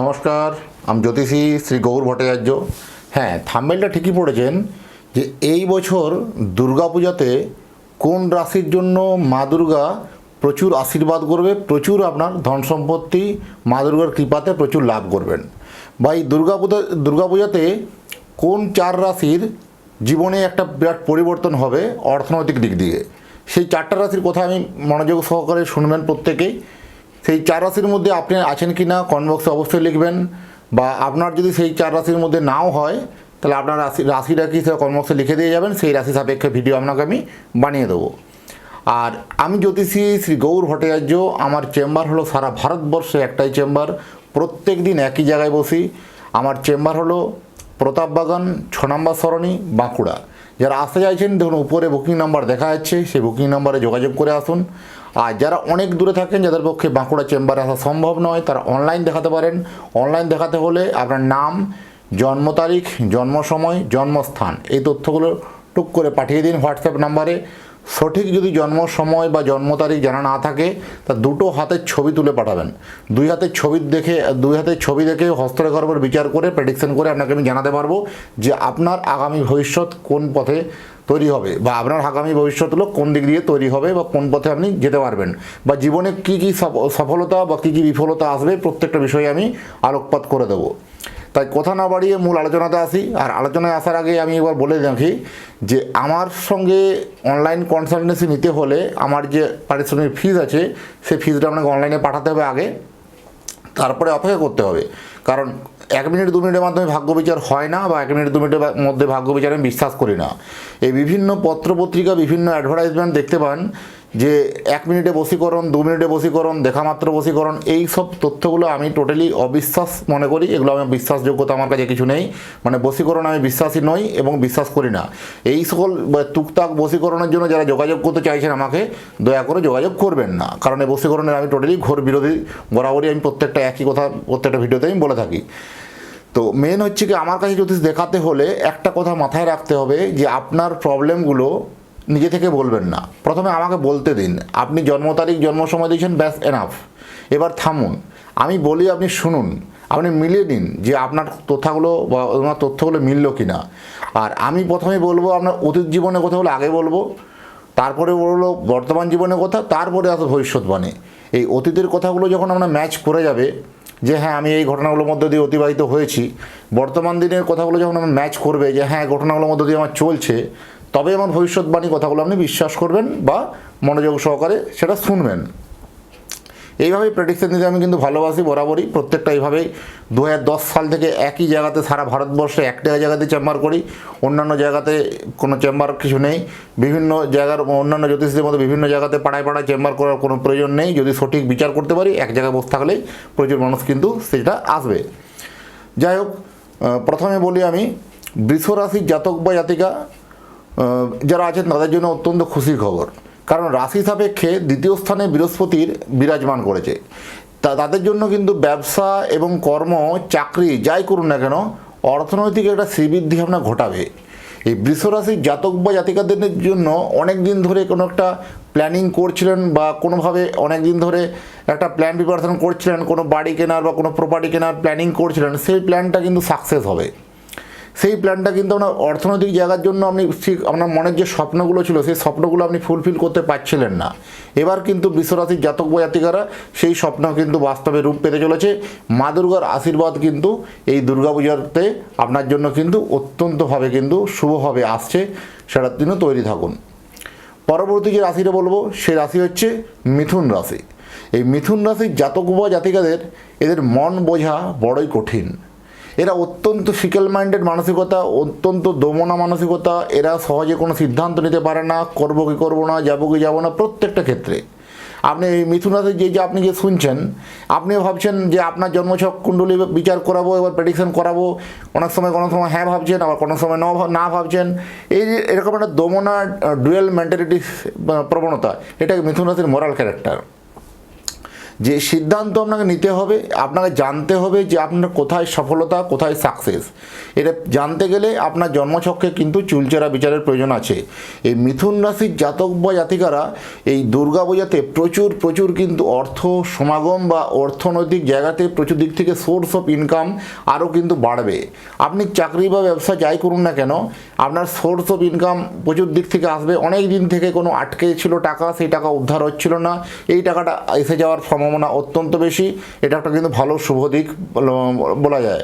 নমস্কার, আমি জ্যোতিষী শ্রী গৌর ভট্টাচার্য। হ্যাঁ থাম্বেলটা ঠিকই পড়েছেন যে এই বছর দুর্গাপূজাতে কোন রাশির জন্য মা দুর্গা প্রচুর আশীর্বাদ করবে, প্রচুর আপনার ধন সম্পত্তি মা দুর্গার কৃপাতে প্রচুর লাভ করবেন। বা এই দুর্গাপূজা, দুর্গাপূজাতে কোন চার রাশির জীবনে একটা বিরাট পরিবর্তন হবে অর্থনৈতিক দিক দিয়ে? সেই চারটা রাশির কথা আমি মনোযোগ সহকারে শুনবেন প্রত্যেকেই। সেই চার রাশির মধ্যে আপনি আছেন কি না কমেন্ট বক্সে অবশ্যই লিখবেন। বা আপনার যদি সেই চার রাশির মধ্যে নাও হয়, তাহলে আপনার রাশি, রাশিটা কি সেটা কমেন্ট বক্সে লিখে দিয়ে যাবেন, সেই রাশি সাপেক্ষে ভিডিও আপনাকে আমি বানিয়ে দেবো। আর আমি জ্যোতিষী শ্রী গৌর ভট্টাচার্য, আমার চেম্বার হলো সারা ভারতবর্ষে একটাই চেম্বার, প্রত্যেক দিন একই জায়গায় বসি। আমার চেম্বার হলো প্রতাপবাগান ছ নম্বর সরণি, বাঁকুড়া। যারা আসতে চাইছেন, দেখুন উপরে বুকিং নাম্বার দেখা যাচ্ছে, সেই বুকিং নাম্বারে যোগাযোগ করে আসুন। আর যারা অনেক দূরে থাকেন, যাদের পক্ষে বাঁকুড়া চেম্বারে আসা সম্ভব নয়, তারা অনলাইন দেখাতে পারেন। অনলাইন দেখাতে হলে আপনার নাম, জন্ম তারিখ, জন্ম সময়, জন্মস্থান এই তথ্যগুলো টুক করে পাঠিয়ে দিন হোয়াটসঅ্যাপ নাম্বারে সঠিক যদি জন্ম সময় বা জন্ম তারিখ জানা না থাকে, তা দুটো হাতের ছবি তুলে পাঠাবেন। দুই হাতের ছবি দেখে, দুই হাতের ছবি দেখে হস্তরেখার উপর বিচার করে প্রেডিকশন করে আপনাকে আমি জানাতে পারব যে আপনার আগামী ভবিষ্যৎ কোন পথে তৈরি হবে বা আপনার আগামী ভবিষ্যৎগুলো কোন দিক দিয়ে তৈরি হবে বা কোন পথে আপনি যেতে পারবেন। বা জীবনে কী কী সফলতা বা কী কী বিফলতা আসবে, প্রত্যেকটা বিষয়ে আমি আলোকপাত করে দেবো। তাই কথা না বাড়িয়ে মূল আলোচনাতে আসি। আর আলোচনায় আসার আগে আমি এবার বলে রাখি যে, আমার সঙ্গে অনলাইন কনসালটেন্সি নিতে হলে আমার যে পারিশ্রমিক ফিজ আছে, সেই ফিজটা আপনাকে অনলাইনে পাঠাতে হবে আগে। তারপরে অপেক্ষা করতে হবে। কারণ এক মিনিট, দু মিনিটের মাধ্যমে ভাগ্য বিচার হয় না বা এক মিনিট, দু মিনিটের মধ্যে ভাগ্য বিচার আমি বিশ্বাস করি না। এই বিভিন্ন পত্রপত্রিকা বিভিন্ন অ্যাডভার্টাইজমেন্ট দেখতে পান যে এক মিনিটে বসীকরণ দু মিনিটে বসীকরণ দেখা মাত্র বসীকরণ এই সব তথ্যগুলো আমি টোটালি অবিশ্বাস মনে করি, এগুলো আমি বিশ্বাসযোগ্যতা আমার কাছে কিছু নেই। মানে বসীকরণ আমি বিশ্বাসী নই এবং বিশ্বাস করি না। এই সকল টুকটাক বসীকরণের জন্য যারা যোগাযোগ করতে চাইছেন আমাকে, দয়া করে যোগাযোগ করবেন না। কারণ এই বসীকরণের আমি টোটালি ঘোর বিরোধী বরাবরই আমি প্রত্যেকটা একই কথা প্রত্যেকটা ভিডিওতে আমি বলে থাকি। তো মেন হচ্ছে কি, আমার কাছে জ্যোতিষ দেখাতে হলে একটা কথা মাথায় রাখতে হবে যে আপনার প্রবলেমগুলো নিজে থেকে বলবেন না। প্রথমে আমাকে বলতে দিন, আপনি জন্ম তারিখ, জন্ম সময় দিয়েছেন, ব্যাস এনাফ এবার থামুন, আমি বলি, আপনি শুনুন, আপনি মিলিয়ে নিন যে আপনার তথ্যগুলো বা ওনার তথ্যগুলো মিললো কি না আর আমি প্রথমে বলব, আপনার অতীত জীবনের কথাগুলো আগে বলব, তারপরে বলল বর্তমান জীবনের কথা, তারপরে আসো ভবিষ্যৎবাণী। এই অতীতের কথাগুলো যখন আমরা ম্যাচ করে যাবে, যে হ্যাঁ আমি এই ঘটনাগুলোর মধ্যে দিয়ে অতিবাহিত হয়েছি, বর্তমান দিনের কথাগুলো যখন আমার ম্যাচ করবে, যে হ্যাঁ ঘটনাগুলোর মধ্যে দিয়ে আমার চলছে তবে আমার ভবিষ্যৎবাণী কথাগুলো আপনি বিশ্বাস করবেন বা মনোযোগ সহকারে সেটা শুনবেন। এইভাবেই প্রেডিকশন দিতে আমি কিন্তু ভালোবাসি বরাবরই। প্রত্যেকটা এইভাবেই দু হাজার দশ সাল থেকে একই জায়গাতে সারা ভারতবর্ষে একটা জায়গাতে চেম্বার করি, অন্যান্য জায়গাতে কোনো চেম্বার কিছু নেই। বিভিন্ন জায়গার অন্যান্য জ্যোতিষীদের মতো বিভিন্ন জায়গাতে পাড়ায় পাড়ায় চেম্বার করার কোনো প্রয়োজন নেই। যদি সঠিক বিচার করতে পারি, এক জায়গায় বসে থাকলেই প্রচুর মানুষ কিন্তু সেটা আসবে। যাই হোক প্রথমে বলি আমি বৃষ রাশির জাতক বা জাতিকা যারা আছেন তাদের জন্য অত্যন্ত খুশির খবর। কারণ রাশি সাপেক্ষে দ্বিতীয় স্থানে বৃহস্পতির বিরাজমান করেছে। তা তাদের জন্য কিন্তু ব্যবসা এবং কর্ম, চাকরি, যাই করুন না কেন, অর্থনৈতিক একটা শ্রীবৃদ্ধি আপনার ঘটাবে। এই বৃষরাশির জাতক বা জাতিকাদের জন্য অনেক দিন ধরে কোনো একটা প্ল্যানিং করছিলেন বা কোনোভাবে অনেক দিন ধরে একটা প্ল্যান প্রিপারেশন করছিলেন, কোনো বাড়ি কেনার বা কোনো প্রপার্টি কেনার প্ল্যানিং করছিলেন, সেই প্ল্যানটা কিন্তু সাকসেস হবে। সেই প্ল্যানটা কিন্তু আপনার অর্থনৈতিক জায়গার জন্য আপনি ঠিক আপনার মনের যে স্বপ্নগুলো ছিল, সেই স্বপ্নগুলো আপনি ফুলফিল করতে পারছিলেন না। এবার কিন্তু বিশ্বরাশির জাতক বা জাতিকারা সেই স্বপ্ন কিন্তু বাস্তবে রূপ পেতে চলেছে। মা দুর্গার আশীর্বাদ কিন্তু এই দুর্গাপূজাতে আপনার জন্য কিন্তু অত্যন্তভাবে কিন্তু শুভভাবে আসছে সেটার জন্য তৈরি থাকুন। পরবর্তী যে রাশিটা বলব, সেই রাশি হচ্ছে মিথুন রাশি। এই মিথুন রাশির জাতক বা জাতিকাদের, এদের মন বোঝা বড়ই কঠিন। এরা অত্যন্ত ফিকেল মাইন্ডেড মানসিকতা, অত্যন্ত দমনা মানসিকতা, এরা সহজে কোনো সিদ্ধান্ত নিতে পারে না, করব কি করব না, যাব কি যাব না, প্রত্যেকটা ক্ষেত্রে। আপনি এই মিথুন রাশির যে যে আপনি যে শুনছেন, আপনিও ভাবছেন যে আপনার জন্মছক কুণ্ডলী বিচার করাবো, এবার প্রেডিকশন করাবো, অনেক সময় কোনো সময় হ্যাঁ ভাবছেন, আবার কোনো সময় ন ভাব- না ভাবছেন। এই এরকম একটা দমনা ডুয়েল মেন্টালিটি প্রবণতা এটা মিথুন রাশির মোরাল ক্যারেক্টার যে সিদ্ধান্ত আপনাকে নিতে হবে, আপনাকে জানতে হবে যে আপনার কোথায় সফলতা, কোথায় সাকসেস এটা জানতে গেলে আপনার জন্মছকে কিন্তু চুলচেরা বিচারের প্রয়োজন আছে। এই মিথুন রাশির জাতক বা জাতিকারা এই দুর্গা পূজাতে প্রচুর প্রচুর কিন্তু অর্থ সমাগম বা অর্থনৈতিক জায়গাতে প্রচুর দিক থেকে সোর্স অফ ইনকাম আরও কিন্তু বাড়বে। আপনি চাকরি বা ব্যবসা যাই করুন না কেন, আপনার সোর্স অফ ইনকাম প্রচুর দিক থেকে আসবে। অনেক দিন থেকে কোনো আটকে ছিল টাকা, সেই টাকা উদ্ধার হচ্ছিল না। এই টাকাটা এসে যাওয়ার সম্ভাবনা অত্যন্ত বেশি। এটা একটা কিন্তু ভালো শুভ দিক বলা- বলা যায়।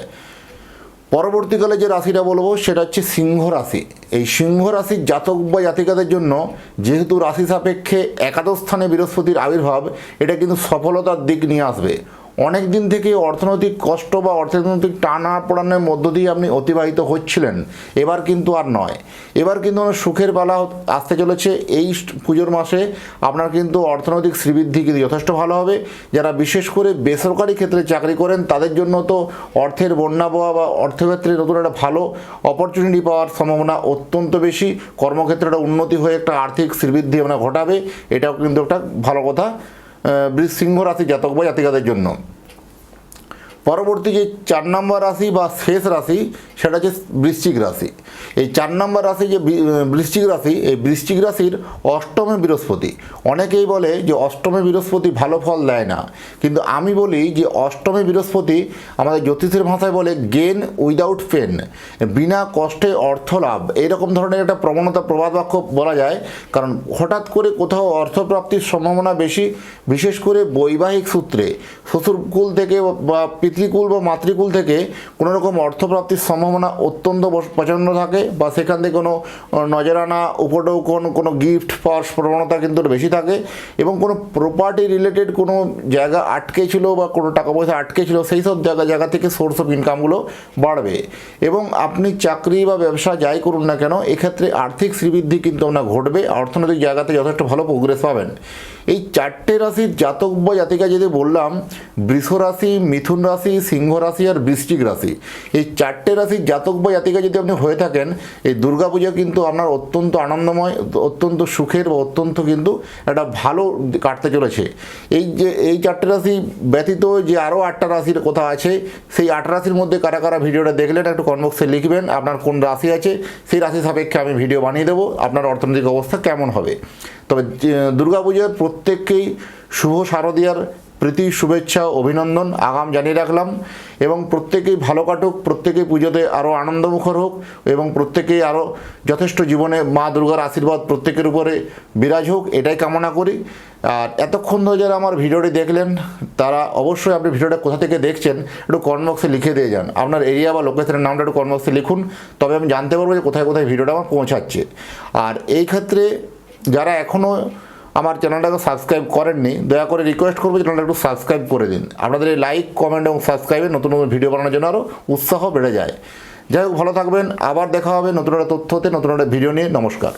পরবর্তীকালে যে রাশিটা বলব, সেটা হচ্ছে সিংহ রাশি। এই সিংহ রাশির জাতক বা জাতিকাদের জন্য যেহেতু রাশি সাপেক্ষে একাদশ স্থানে বৃহস্পতির আবির্ভাব, এটা কিন্তু সফলতার দিক নিয়ে আসবে। অনেক দিন থেকে অর্থনৈতিক কষ্ট বা অর্থনৈতিক টানা পড়ানোর মধ্য দিয়ে আপনি অতিবাহিত হচ্ছিলেন। এবার কিন্তু আর নয়। এবার কিন্তু অনেক সুখের বেলা আসতে চলেছে। এই পুজোর মাসে আপনার কিন্তু অর্থনৈতিক শ্রীবৃদ্ধি কিন্তু যথেষ্ট ভালো হবে। যারা বিশেষ করে বেসরকারি ক্ষেত্রে চাকরি করেন, তাদের জন্য তো অর্থের বন্যা পাওয়া বা অর্থক্ষেত্রে নতুন একটা ভালো অপরচুনিটি পাওয়ার সম্ভাবনা অত্যন্ত বেশি। কর্মক্ষেত্রে একটা উন্নতি হয়ে একটা আর্থিক শ্রীবৃদ্ধি আপনার ঘটাবে। এটাও কিন্তু একটা ভালো কথা। সিংহ রাশি জাতক বা জাতিকাদের জন্য। পরবর্তী যে চার নম্বর রাশি বা শেষ রাশি সেটা হচ্ছে বৃশ্চিক রাশি। এই চার নম্বর রাশি যে বৃশ্চিক রাশি, এই বৃশ্চিক রাশির অষ্টমে বৃহস্পতি। অনেকেই বলে যে অষ্টমে বৃহস্পতি ভালো ফল দেয় না। কিন্তু আমি বলি যে অষ্টমে বৃহস্পতি আমাদের জ্যোতিষের ভাষায় বলে গেন উইদাউট পেন বিনা কষ্টে অর্থ লাভ। এইরকম ধরনের একটা প্রবণতা, প্রবাদ বাক্য বলা যায়। কারণ হঠাৎ করে কোথাও অর্থপ্রাপ্তির সম্ভাবনা বেশি, বিশেষ করে বৈবাহিক সূত্রে। শ্বশুরকুল থেকে বা পিতৃকুল বা মাতৃকুল থেকে কোনোরকম অর্থপ্রাপ্তির সম্ভাবনা অত্যন্ত বস- প্রচণ্ড থাকে বা সেখান থেকে কোনো নজরানা উপটোকন কোনো গিফট পাওয়ার প্রবণতা কিন্তু বেশি থাকে এবং কোনো প্রপার্টি রিলেটেড কোনো জায়গা আটকে ছিল বা কোনো টাকা পয়সা আটকে ছিল, সেই সব জায়গা জায়গা থেকে সোর্স অফ ইনকামগুলো বাড়বে। এবং আপনি চাকরি বা ব্যবসা যাই করুন না কেন, এক্ষেত্রে আর্থিক শ্রীবৃদ্ধি কিন্তু আপনার ঘটবে, অর্থনৈতিক জায়গাতে যথেষ্ট ভালো প্রোগ্রেস পাবেন। এই চারটে রাশির জাতক বা জাতিকা যদি বললাম, বৃষ রাশি, মিথুন রাশি, সিংহ রাশি আর বৃশ্চিক রাশি, এই চারটে রাশির জাতক বা জাতিকা যদি আপনি হয়ে থাকেন, এই দুর্গাপূজা কিন্তু আপনার অত্যন্ত আনন্দময়, অত্যন্ত সুখের বা অত্যন্ত কিন্তু একটা ভালো কাটতে চলেছে। এই যে, এই চারটে রাশি ব্যতীত যে আরও আটটা রাশির কথা আছে, সেই আট রাশির মধ্যে কারা কারা ভিডিওটা দেখলেন একটু কনবক্সে লিখবেন, আপনার কোন রাশি আছে, সেই রাশি সাপেক্ষে আমি ভিডিও বানিয়ে দেবো, আপনার অর্থনৈতিক অবস্থা কেমন হবে। তবে দুর্গাপূজার প্রত্যেককেই শুভ শারদীয়ার প্রীতি, শুভেচ্ছা, অভিনন্দন, আগাম জানিয়ে রাখলাম। এবং প্রত্যেকেই ভালো কাটুক, প্রত্যেকেই পুজোতে আরও আনন্দমুখর হোক, এবং প্রত্যেকেই আরও যথেষ্ট জীবনে মা দুর্গার আশীর্বাদ প্রত্যেকের উপরে বিরাজ হোক, এটাই কামনা করি। আর এতক্ষণ ধরে যারা আমার ভিডিওটি দেখলেন, তারা অবশ্যই আপনি ভিডিওটা কোথা থেকে দেখছেন, একটু কনবক্সে লিখে দিয়ে যান। আপনার এরিয়া বা লোকেশনের নামটা একটু কনবক্সে লিখুন, তবে আমি জানতে পারব যে কোথায় কোথায় ভিডিওটা আমার পৌঁছাচ্ছে। আর এই ক্ষেত্রে যারা এখনও আমার চ্যানেলটা তো সাবস্ক্রাইব করেননি, দয়া করে রিকোয়েস্ট করব চ্যানেলটা একটু সাবস্ক্রাইব করে দিন। আপনাদের এই লাইক কমেন্ট এবং সাবস্ক্রাইবে নতুন নতুন ভিডিও বানানোর জন্য আরও উৎসাহ বেড়ে যায়। যাই হোক, ভালো থাকবেন, আবার দেখা হবে নতুন একটা তথ্যতে, নতুন একটা ভিডিও নিয়ে। নমস্কার।